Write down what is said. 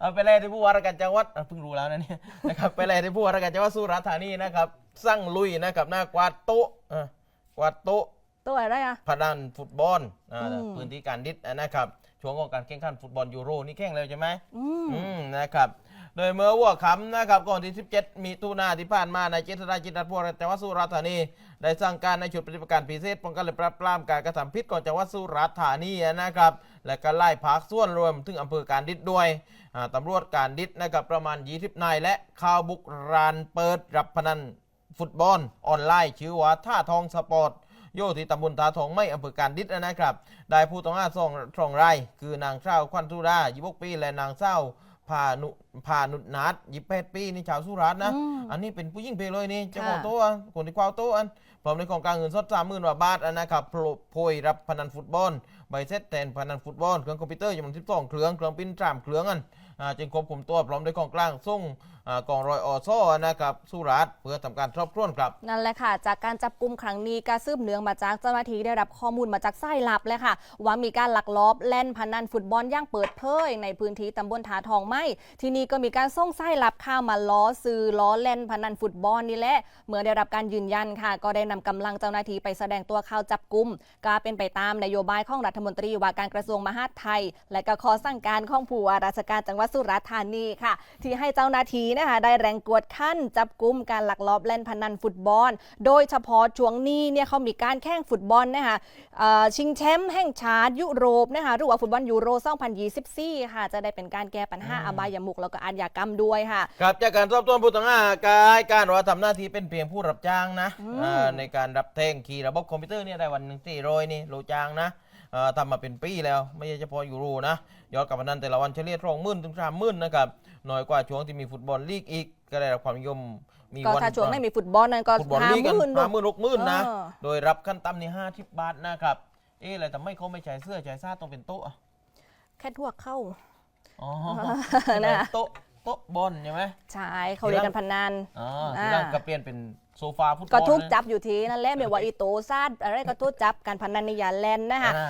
เอาไปแลที่ผู้ว่าราชการจังหวัดอะเพิ่งรู้แล้วนะเนี่ยนะครับไปแลที่ผู้ว่าราชการจังหวัดสุราษฎร์ธานีนะครับสั่งลุยนะครับหน้ากวาดโต๊ะอะกวาดโต๊ะตัวอะไรอะพนันฟุตบอลอ่าอืมพื้นที่การดิษนะครับช่วงของการแข่งขันฟุตบอลยูโรนี่แข่งแล้วใช่ไหมอืมอืมนะครับโดยเมื่อวัวคำนะครับก่อนที่ 17 มีตุนาที่ผ่านมานายเจษฎาจิตรัตน์พวกจังหวัดสุราษฎร์ธานี ได้สั่งการในชุดปฏิบัติการพิเศษป้องกันและปราบปรามการกระทำผิดของจังหวัดสุราษฎร์ธานีนะครับและก็ไล่พักส่วนรวมถึงอำเภอการดิษด้วยตำรวจการดิษนะครับประมาณ 20นายและข่าวบุกรานเปิดรับพนันฟุตบอลออนไลน์ชื่อว่าท่าทองสปอร์ตโยที่ตำบลตาทองไม่อำเภอการดิษนะครับ ได้ผู้ต้องหาสองสองรายคือนางเศร้าควันสุรายี่บกปี และนางเศร้าพานุพานุนัดยี่แปดปีนี่ชาวสุราษฎร์นะ อืมอันนี้เป็นผู้หญิงเพลเลยนี่เจ้าของค่ะโต๊ะคนที่คว้าโต๊ะอันพร้อมในของกลางเงินสดสามหมื่นกว่าบาทอันนะครับโปรโพยรับพนันฟุตบอลใบเซตแทนพนันฟุตบอลเครื่องคอมพิวเตอร์จำนวนสิบสองเครื่องเครื่องปริ้นสามเครื่องอันอ่า จึงควบคุมตัวพร้อมด้วยของกลางส่งอกองรอยออโซ่นะครับสุราษฎร์เพื่อทำการสอบสวนครับ นั่นแหละค่ะ จากการจับกลุ่มครั้งนี้การสืบเนืองมาจากเจ้าหน้าที่ได้รับข้อมูลมาจากไส้ลับเลยค่ะ ว่ามีการลักลอบเล่นพนันฟุตบอลย่างเปิดเผยในพื้นที่ตำบลทาทองไม่ที่นี้ก็มีการส่งไส้ลับข้าวมาล้อซื้อล้อเล่นพนันฟุตบอลนี่แหละเมื่อได้รับการยืนยันค่ะ ก็ได้นำกำลังเจ้าหน้าที่ไปแสดงตัวเข้าจับกลุ่มก็เป็นไปตามนโยบายของรัฐมนตรีว่าการกระทรวงมหาดไทย และก็ขอสั่งการของผู้ว่าราชการจังหวัดสุราษฎร์ธานีค่ะ ที่ให้เจ้าหน้าที่นะคะได้แรงกวดขั้นจับกลุ่มการลักลอบเล่นพนันฟุตบอล โดยเฉพาะช่วงนี้เนี่ยเขามีการแข่งฟุตบอลนะคะเอ่อชิงแชมป์แห่งชาติยุโรปนะคะหรือว่าฟุตบอลยูโร 2024 ค่ะ จะได้เป็นการแก้ปัญหาอบายมุกแล้วก็อาชญากรรมด้วยค่ะ ครับจากการสอบสวนผู้ต้องหากายการว่าทำหน้าที่เป็นเพียงผู้รับจ้างนะอืมอ่าในการรับแทงขี่ระบบคอมพิวเตอร์เนี่ยได้วันหนึ่งสี่ร้อยนี่โลจ้างนะอ่า ทำมาเป็นปีแล้ว ไม่ใช่เฉพาะยูโรนะยอดกับพนันแต่ละวันเฉลี่ยสองหมื่นถึงสามหมื่นนะครับน้อยกว่าช่วงที่มีฟุตบอลลีกอีกก็ได้รับความนิยมมีก็วันถ้าช่วงไม่มีฟุตบอลนั้นก็ฟุตบอลห้าลีกหกันมื่น ห้าหมื่นหกหมื่นนะ เออ โดยรับขั้นต่ำนี่ห้าสิบบาทนะครับเอ๊ะอะไรทำไมเขาไม่ใช้เสื้อใช้ซ่าต้องเป็นโต๊ะอะแค่ทั่วเข้า อ๋อนะ โต๊ะโต๊ะบอลใช่ไหม ใช่เขาเรียกกันพนัน อ๋ออ่าที่นั่นก็เปลี่ยนเป็นโซฟาฟุตบอลก็ทุกนะจับอยู่ทีนั่นแหละไม่ว่าอีโตซาดอะไรก็ทุกจับการพนันในยาแลนด์นะคะอ่า